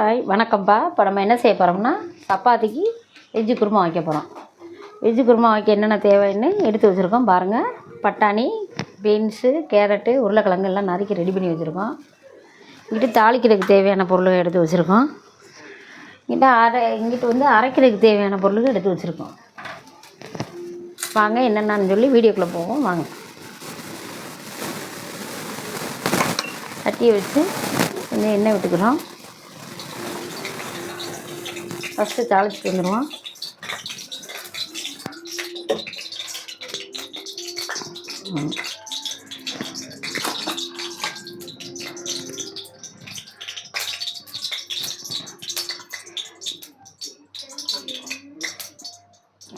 Hi வணக்கம்ப்பா இப்போ நம்ம என்ன செய்ய போகிறோம்னா சப்பாத்திக்கு வெஜ்ஜு குருமா வைக்க போகிறோம் வெஜ்ஜு குருமா வைக்க என்னென்ன தேவைன்னு எடுத்து வச்சுருக்கோம். பாருங்கள் பட்டாணி பீன்ஸு கேரட்டு உருளைக்கிழங்கு எல்லாம் நறுக்கி ரெடி பண்ணி வச்சுருக்கோம். இங்கிட்டு தாளிக்கிறதுக்கு தேவையான பொருள் எடுத்து வச்சுருக்கோம். இங்கிட்ட அரை இங்கிட்டு வந்து அரைக்கிறதுக்கு தேவையான பொருளுக்கு எடுத்து வச்சுருக்கோம். வாங்க என்னென்னு சொல்லி வீடியோக்குள்ளே போவோம். வாங்க. தட்டியை வச்சு கொஞ்சம் எண்ணெய் விட்டுக்கிறோம். ஃபஸ்ட்டு தாளிச்சிட்டு வந்துடுவோம்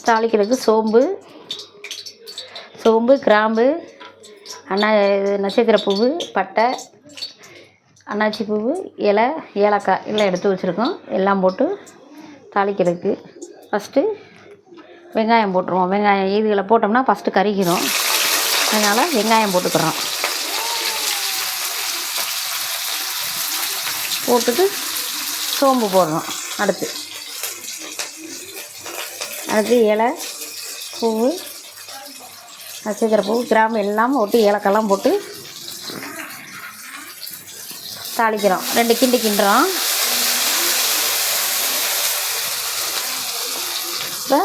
தாளிக்கிறதுக்கு சோம்பு சோம்பு கிராம்பு அண்ணா இது நட்சத்திர பூவு பட்டை அன்னாச்சி பூவு இலை ஏலக்காய் எல்லாம் எடுத்து வச்சுருக்கோம். எல்லாம் போட்டு தாளிக்கிறதுக்கு. ஃபஸ்ட்டு வெங்காயம் போட்டுருவோம். வெங்காயம் இதுகளை போட்டோம்னா ஃபஸ்ட்டு கறிக்கிறோம் அதனால் வெங்காயம் போட்டுக்கிறோம். போட்டுட்டு சோம்பு போடுறோம் அடுத்து. அடுத்து இலை பூவு நட்சத்திர பூ கிராம்பு எல்லாம் போட்டு ஏலக்கெல்லாம் போட்டு தாளிக்கிறோம். ரெண்டு கிண்டு கிண்டுறோம். இப்போ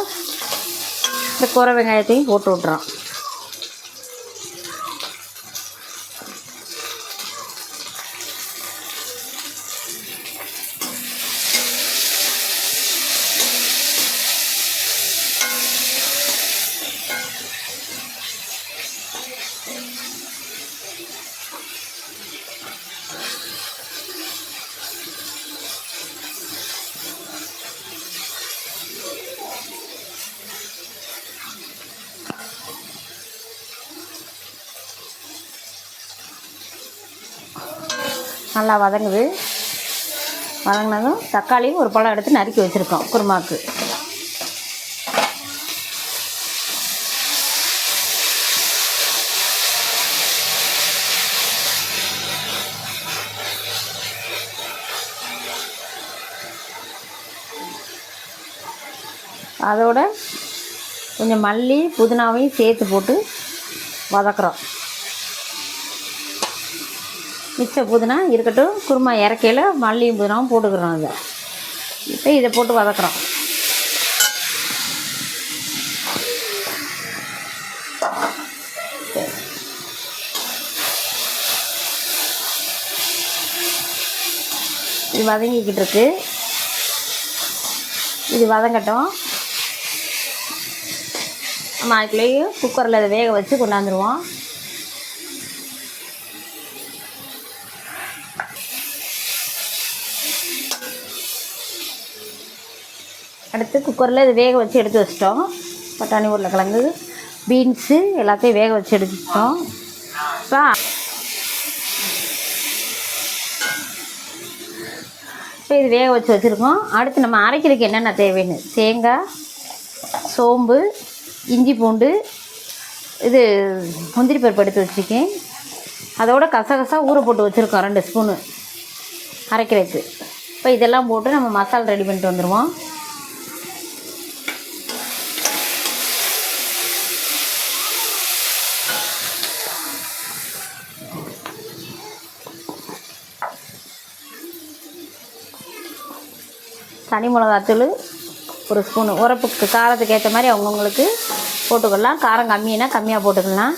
இந்த குறை வெங்காயத்தையும் போட்டு விட்றோம் நல்லா வதங்குது. வதங்கினதும் தக்காளியும் ஒரு பழம் எடுத்து நறுக்கி வச்சுருக்கோம் குருமாவுக்கு. அதோட கொஞ்சம் மல்லி புதினாவையும் சேர்த்து போட்டு வதக்குறோம். மிச்ச புதினா இருக்கட்டும் குருமா இறக்கையில் மல்லியும் புதினாவும் போட்டுக்கிறோம் அதை இப்போ இதை போட்டு வதக்குறோம். இது வதங்கிக்கிட்டு இருக்கு. இது வதங்கட்டும். நம்ம குக்கரில் இதை வேக வச்சு கொண்டாந்துருவோம். அடுத்து குக்கரில் இது வேக வச்சு எடுத்து வச்சிட்டோம். பட்டாணி உருளைக்கிழங்கு பீன்ஸு எல்லாத்தையும் வேக வச்சு எடுத்துட்டோம் இப்போ இப்போ இது வேக வச்சு வச்சுருக்கோம். அடுத்து நம்ம அரைக்கிறதுக்கு என்னென்ன தேவைன்னு? தேங்காய் சோம்பு இஞ்சி பூண்டு இது முந்திரி பருப்பு எடுத்து வச்சுருக்கேன். அதோட கசகசா ஊற போட்டு வச்சுருக்கோம் ரெண்டு ஸ்பூனு. அரைக்கிறதுக்கு. இப்போ இதெல்லாம் போட்டு நம்ம மசாலா ரெடி பண்ணிட்டு வந்துடுவோம் தனி மிளகாத்தூள் ஒரு ஸ்பூனு. உரப்புக்கு காரத்துக்கு ஏற்ற மாதிரி அவங்கவுங்களுக்கு போட்டுக்கலாம். காரம் கம்மினா கம்மியாக போட்டுக்கலாம்.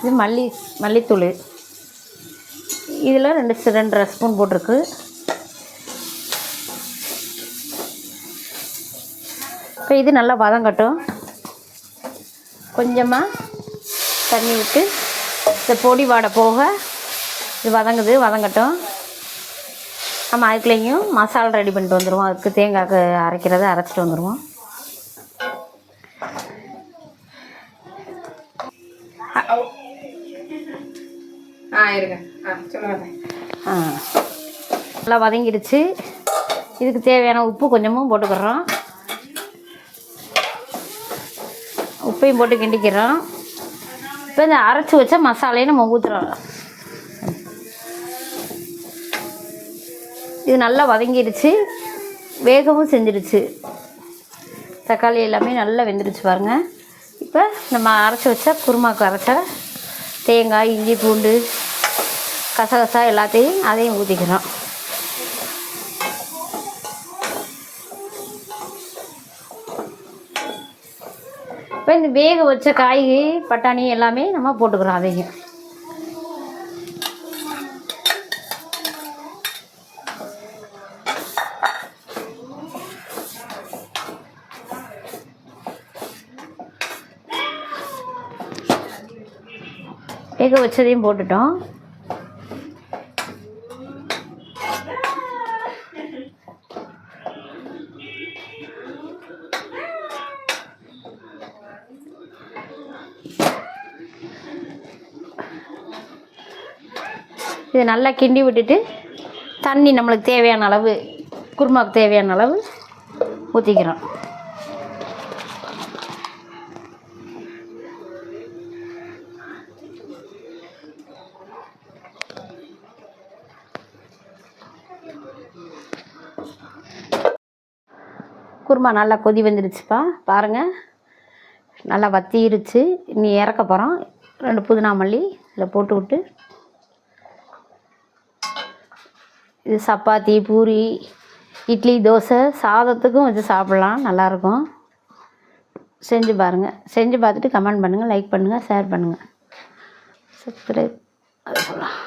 இது மல்லி மல்லித்தூள். இதில் ரெண்டு ரெண்டரை ஸ்பூன் போட்டிருக்கு. இப்போ இது நல்லா வதங்கட்டும். கொஞ்சமாக தண்ணி விட்டு இந்த பொடி வாடை போக இது வதங்குது வதங்கட்டும். நம்ம அதுக்குள்ளேயும் மசாலா ரெடி பண்ணிட்டு வந்துடுவோம் அதுக்கு தேங்காய்க்கு அரைக்கிறத அரைச்சிட்டு வந்துடுவோம் ஆ நல்லா வதங்கிடுச்சு. இதுக்கு தேவையான உப்பு கொஞ்சமும் போட்டுக்கிறோம். உப்பையும் போட்டு கிண்டிக்கிறோம். இப்போ இப்போ இந்த அரைச்சி வச்ச மசாலையை நம்ம ஊற்றுறோம் இது நல்லா வதங்கிடுச்சு வேகவும் செஞ்சிடுச்சு தக்காளி எல்லாமே நல்லா வெந்துடுச்சு பாருங்கள் இப்போ நம்ம அரைச்சி வச்ச குருமாக்கு அரைச்சா தேங்காய் இஞ்சி பூண்டு கசகசா எல்லாத்தையும் அதையும் ஊற்றிக்கிறோம் இப்போ இந்த வேக வச்ச காய் பட்டாணி எல்லாமே நம்ம போட்டுக்கிறோம் அதையும். வேக வச்சதையும் போட்டுட்டோம். இது நல்லா கிண்டி விட்டுட்டு தண்ணி நம்மளுக்கு தேவையான அளவு குருமாவுக்கு தேவையான அளவு ஊற்றிக்கிறோம் குருமா நல்லா கொதி வந்துடுச்சுப்பா பாருங்கள் நல்லா வத்திருச்சு. நீ இறக்க போகிறோம் ரெண்டு புதினா மல்லி இதில் போட்டு விட்டு. இது சப்பாத்தி பூரி இட்லி தோசை சாதத்துக்கும் வச்சு சாப்பிட்லாம். நல்லாயிருக்கும். செஞ்சு பாருங்கள் செஞ்சு பார்த்துட்டு கமெண்ட் பண்ணுங்கள் லைக் பண்ணுங்கள் ஷேர் பண்ணுங்கள் சப்ஸ்கிரைப் சொல்லலாம்.